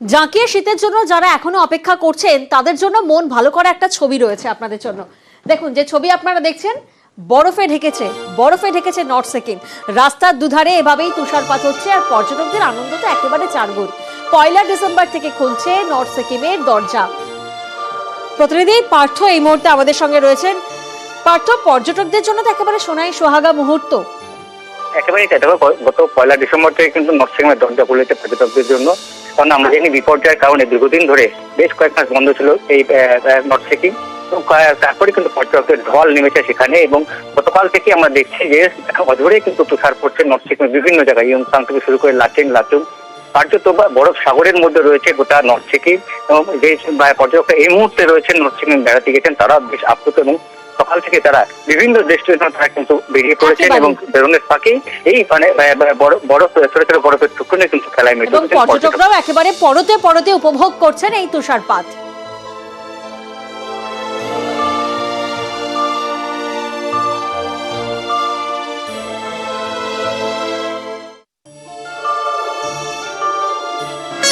জাঁকিয়ে শীতের জন্য যারা এখনও অপেক্ষা করছেন, তাদের জন্য মন ভালো করা একটা ছবি রয়েছে আপনাদের জন্য। দেখুন, যে ছবি আপনারা দেখছেন, বরফে ঢেকেছে বরফে ঢেকেছে নর্থ সিকিম রাস্তার দুধারে এভাবেই তুষারপাত হচ্ছে আর পর্যটকদের আনন্দ তো একেবারে চারগুণ পয়লা ডিসেম্বর থেকে খুলছে নর্থ সিকিমের দরজা। প্রতিনিধি, পার্থ এই মুহূর্তে আমাদের সঙ্গে রয়েছেন। পার্থ, পর্যটকদের জন্য তো একেবারে সোনাই সোহাগা মুহূর্ত। একেবারেই তাই। গত পয়লা ডিসেম্বর থেকে কিন্তু নর্থ সিকিমের দরজা খুলেছে পর্যটকদের জন্য। কারণ আমরা জানি বিপর্যয়ের কারণে দীর্ঘদিন ধরে বেশ কয়েক মাস বন্ধ ছিল এই নর্থ সিকিম তারপরে কিন্তু পর্যটকদের ঢল নেমেছে সেখানে এবং গতকাল থেকে আমরা দেখছি যে অঝরে কিন্তু তুষার পড়ছে নর্থ সিকিমের বিভিন্ন জায়গায়। ইয়ংসাং থেকে শুরু করে লাচেন, লাচুং। কার্যত বা বরফ সাগরের মধ্যে রয়েছে গোটা নর্থ সিকিম এবং যে পর্যটকরা এই মুহূর্তে রয়েছেন নর্থ সিকিম বেড়াতে গেছেন, তারা বেশ আপ্লুত এবং সকাল থেকে তারা বিভিন্ন ডেস্টিনেশন তারা কিন্তু বেরিয়ে পড়েছেন। এবং বেরোনের ফাঁকে এই মানে বড় ছোট ছোট বরফের টুকরো কিন্তু খেলায় মেতে পর্যটক। পর্যটকরাও একেবারে পরতে পরতে উপভোগ করছেন এই তুষারপাত